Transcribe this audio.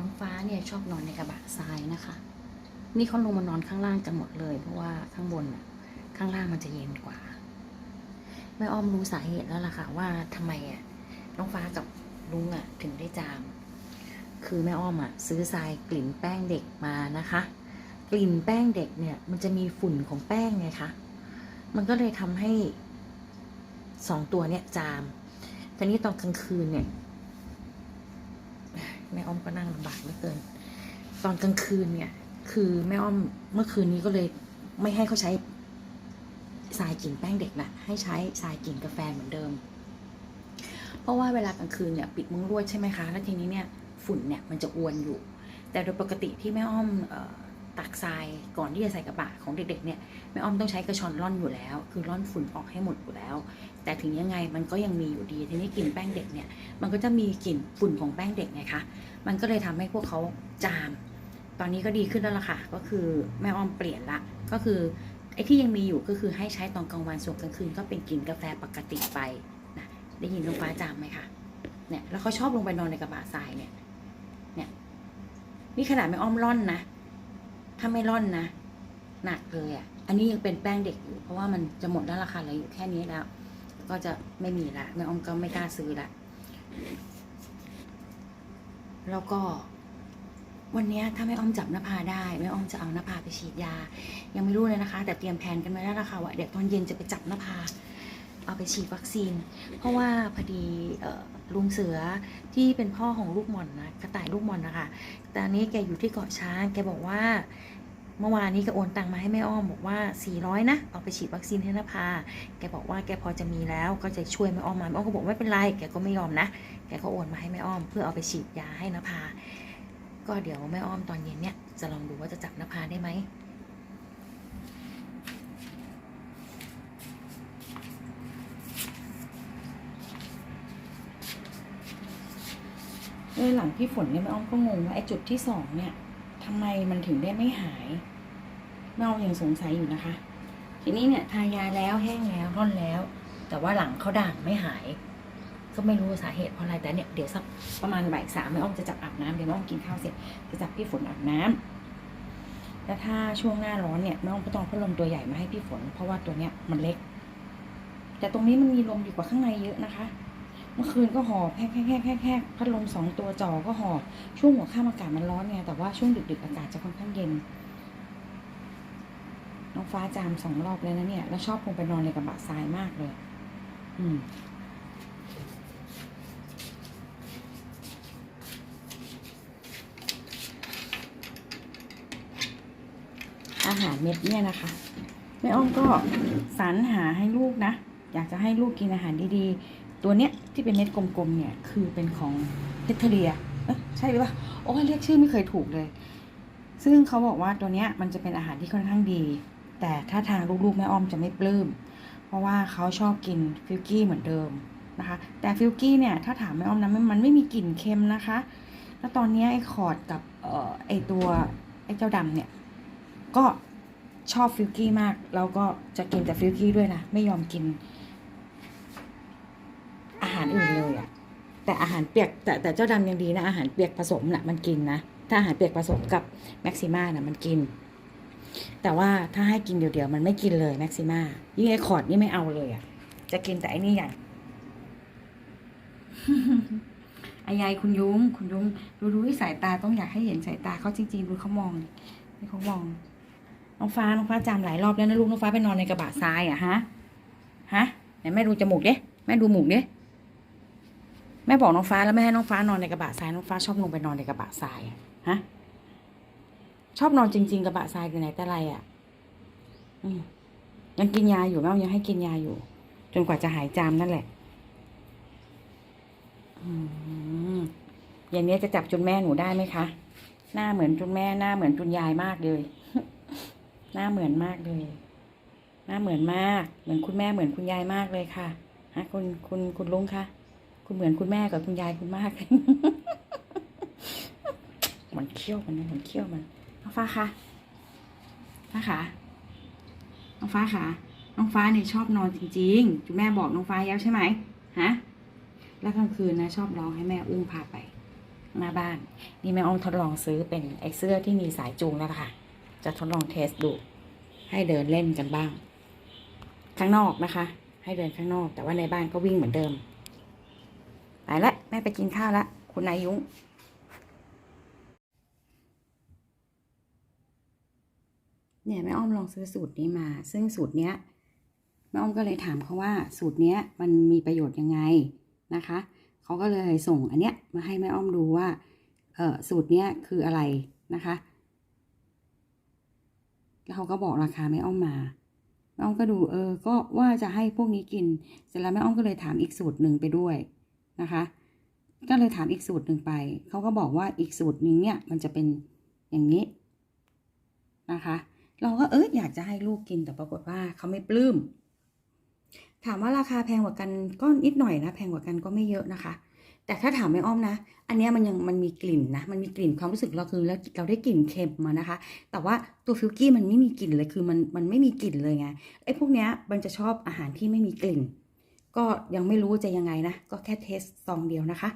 น้องฟ้าเนี่ยชอบนอนในกระบะทรายนะคะ นี่เขาลงมานอนข้างล่างกันหมดเลย เพราะว่าข้างบนน่ะข้างล่างมันจะเย็นกว่าแม่อ้อมรู้สาเหตุแล้วล่ะค่ะ ว่าทำไมอะน้องฟ้ากับลุงอะถึงได้จาม คือแม่อ้อมอะซื้อทรายกลิ่นแป้งเด็กมานะคะ กลิ่นแป้งเด็กเนี่ย มันจะมีฝุ่นของแป้งไงคะมันก็เลยทำให้สองตัวเนี่ยจามแต่นี้ตอนกลางคืนเนี่ย แม่อ้อมก็นั่งลำบากเหลือเกิน ตอนกลางคืนเนี่ย คือแม่อ้อมเมื่อคืนนี้ก็เลยไม่ให้เขาใช้ทรายกลิ่นแป้งเด็กละให้ใช้ทรายกลิ่นกาแฟเหมือนเดิม เพราะว่าเวลากลางคืนเนี่ยปิดมุ้งลวดใช่ไหมคะ แล้วทีนี้เนี่ยฝุ่นเนี่ยมันจะอวนอยู่ แต่โดยปกติที่แม่อ้อมออ ตักทรายก่อนที่จะใส่กระบะของเด็กๆเนี่ยแม่อ้อมต้องใช้กระชอนร่อนอยู่แล้ว คือร่อนฝุ่นออกให้หมดอยู่แล้ว แต่ถึงยังไงมันก็ยังมีอยู่ดีทีนี้กลิ่นแป้งเด็กเนี่ยมันก็จะมีกลิ่นฝุ่นของแป้งเด็กไงคะมันก็เลยทำให้พวกเขาจาม ตอนนี้ก็ดีขึ้นแล้วล่ะค่ะ ก็คือแม่อ้อมเปลี่ยนละก็คือไอ้ที่ยังมีอยู่ก็คือให้ใช้ตอนกลางวันส่วนกลางคืนก็เป็นกลิ่นกาแฟปกติไปนะได้ยินน้องฟ้าจามไหมคะเนี่ยแล้วเขาชอบลงไปนอนในกระบะทรายเนี่ยเนี่ยนี่ขนาดแม่อ้อมร่อนนะ ถ้าไม่ร่อนนะ หนักเลยอะ่ะ อันนี้ยังเป็นแป้งเด็กอยู่ เพราะว่ามันจะหมดแล้วราคาเหลืออยู่แค่นี้แล้ว ก็จะไม่มีละแม่อ้อมก็ไม่กล้าซื้อละ แล้วก็ วันนี้ถ้าแม่อ้อมจับหน้าผาได้แม่อ้อมจะเอาหน้าผาไปฉีดยา ยังไม่รู้เลยนะคะ แต่เตรียมแผนกันไว้แล้วนะคะว่าเดี๋ยวตอนเย็นจะไปจับหน้าผาเอาไปฉีดวัคซีน เพราะว่าพอดีเออ ลุงเสือที่เป็นพ่อของลูกหม่อนนะกระต่ายลูกหม่อนนะคะตอนนี้แกอยู่ที่เกาะช้างแกบอกว่า เมื่อวานนี้ก็โอนตังมาให้แม่อ้อมบอกว่า 400 นะ เอาไปฉีดวัคซีนให้นภาแกบอกว่าแกพอจะมีแล้วก็จะช่วยแม่อ้อมมาแม่อ้อมก็บอกไม่เป็นไรแกก็ไม่ยอมนะ แกก็โอนมาให้แม่อ้อม เพื่อเอาไปฉีดยาให้นภาก็เดี๋ยวแม่อ้อมตอนเย็นเนี่ยจะลองดูว่าจะจับนภาได้ไหม เออหลังพี่ฝนเนี่ยแม่อ้อมก็งงว่าไอ้จุดที่สองเนี่ยทำไมมันถึงได้ไม่หายแม่อ้อมยังสงสัยอยู่นะคะ ทีนี้เนี่ยทายาแล้วแห้งแล้วร่อนแล้ว แต่ว่าหลังเขาด่างไม่หาย ก็ไม่รู้สาเหตุเพราะอะไรแต่เนี่ยเดี๋ยวสักประมาณบ่ายสามแม่อ้อมจะจับอาบน้ำเดี๋ยวแม่อ้อมกินข้าวเสร็จจะจับพี่ฝนอาบน้ำแล้วถ้าช่วงหน้าร้อนเนี่ยแม่อ้อมก็ต้องพัดลมตัวใหญ่มาให้พี่ฝน เพราะว่าตัวเนี้ยมันเล็ก แต่ตรงนี้มันมีลมดีกว่าข้างในเยอะนะคะ เมื่อคืนก็หอบแพกแพกแพกแพกแพกพัดลมสองตัวจอก็หอบช่วงหัวค่ำอากาศมันร้อนไงแต่ว่าช่วงดึกๆอากาศจะค่อนข้างเย็น น้องฟ้าจามสองรอบแล้วนะเนี่ย แล้วชอบลงไปนอนในกระบะทรายมากเลย อืมอาหารเม็ดเนี่ยนะคะ แม่อ้อมก็สรรหาให้ลูกนะ อยากจะให้ลูกกินอาหารดีๆ ตัวเนี้ยที่เป็นเม็ดกลมๆเนี่ยคือเป็นของเพทเรียเอ๊ะใช่หรือเปล่าโอ้เรียกชื่อไม่เคยถูกเลย ซึ่งเขาบอกว่าตัวเนี้ยมันจะเป็นอาหารที่ค่อนข้างดี แต่ถ้าทางลูกๆแม่อ้อมจะไม่ปลื้มเพราะว่าเขาชอบกินฟิลกี้เหมือนเดิมนะคะ แต่ฟิลกี้เนี่ยถ้าถามแม่อ้อมนะมันไม่มีกลิ่นเค็มนะคะ แล้วตอนนี้ไอ้คอร์ดกับเอ่อไอ้ตัวไอ้เจ้าดำเนี่ยก็ชอบฟิลกี้มากแล้วก็จะกินแต่ฟิลกี้ด้วยนะไม่ยอมกิน อาหารอื่นเลยอะแต่อาหารเปียกแต่แต่เจ้าดำยังดีนะอาหารเปียกผสมน่ะมันกินนะถ้าอาหารเปียกผสมกับแม็กซิม่าน่ะมันกิน แต่ว่าถ้าให้กินเดี๋ยวๆมันไม่กินเลยแม็กซิม่ายิ่งไอ้คอร์ดนี่ไม่เอาเลยอะจะกินแต่ไอ้นี่อย่างอายายคุณยุ้งคุณยุ้งดูดูที่สายตาต้องอยากให้เห็นสายตาเขาจริงๆดูเขามองนี่เขามองน้องฟ้าน้องฟ้าจามหลายรอบแล้วนะลูกน้องฟ้าไปนอนในกระบะทรายอะฮะฮะไหนแม่ดูจมูกดิแม่ดูหมูกดิ แม่บอกน้องฟ้าแล้วแม่ให้น้องฟ้านอนในกระบะทรายน้องฟ้าชอบลงไปนอนในกระบะทรายฮะชอบนอนจริง ๆ กระบะทรายคือไหนแต่ไรอะอยังกินยาอยู่แม่ยังให้กินยาอยู่ จนกว่าจะหายจามนั่นแหละอืมอย่างนี้จะจับจุนแม่หนูได้ไหมคะ หน้าเหมือนจุนแม่หน้าเหมือนจุนยายมากเลย หน้าเหมือนมากเลย หน้าเหมือนมาก เหมือนคุณแม่เหมือนคุณยายมากเลยค่ะฮะคุณคุณคุณลุงคะ คุณเหมือนคุณแม่กับคุณยายคุณมากมันเขี้ยวมันนะมันเขี้ยวมันน้องฟ้าคะฟ้าคะน้องฟ้าคะน้องฟ้าเนี่ยชอบนอนจริงๆจุณแม่บอกน้องฟ้าแล้วใช่ไหมฮะแล้วกลางคืนนะชอบร้องให้แม่อุ้มพาไปหน้าบ้าน นี่แม่อ้อมทดลองซื้อเป็นไอเสื้อที่มีสายจูงแล้วค่ะ จะทดลองเทสดู ให้เดินเล่นกันบ้าง ข้างนอกนะคะ ให้เดินข้างนอก แต่ว่าในบ้านก็วิ่งเหมือนเดิม ไปละแม่ไปกินข้าวละคุณนายยุ้งเนี่ยแม่อ้อมลองซื้อสูตรนี้มา ซึ่งสูตรเนี้ยแม่อ้อมก็เลยถามเขาว่าสูตรเนี้ยมันมีประโยชน์ยังไงนะคะเขาก็เลยส่งอันเนี้ยมาให้แม่อ้อมดูว่าเออสูตรเนี้ยคืออะไรนะคะแล้วเขาก็บอกราคาแม่อ้อมมาแม่อ้อมก็ดูเออ ก็ว่าจะให้พวกนี้กิน เสร็จแล้วแม่อ้อมก็เลยถามอีกสูตรหนึ่งไปด้วย นะคะ ก็เลยถามอีกสูตรหนึ่งไป เขาก็บอกว่าอีกสูตรหนึ่งเนี่ยมันจะเป็นอย่างนี้นะคะ เราก็เอออยากจะให้ลูกกินแต่ปรากฏว่าเขาไม่ปลื้ม ถามว่าราคาแพงกว่ากันก็นิดหน่อยนะ แพงกว่ากันก็ไม่เยอะนะคะ แต่ถ้าถามไม่อ้อมนะ อันนี้มันยังมันมีกลิ่นนะ มันมีกลิ่นความรู้สึกเราคือแล้วเราได้กลิ่นเค็มมานะคะ แต่ว่าตัวฟิลกี้มันไม่มีกลิ่นเลย คือมันมันไม่มีกลิ่นเลยไง ไอ้พวกเนี้ยมันจะชอบอาหารที่ไม่มีกลิ่น ก็ยังไม่รู้จะยังไงนะ ก็แค่เทสซองเดียวนะคะ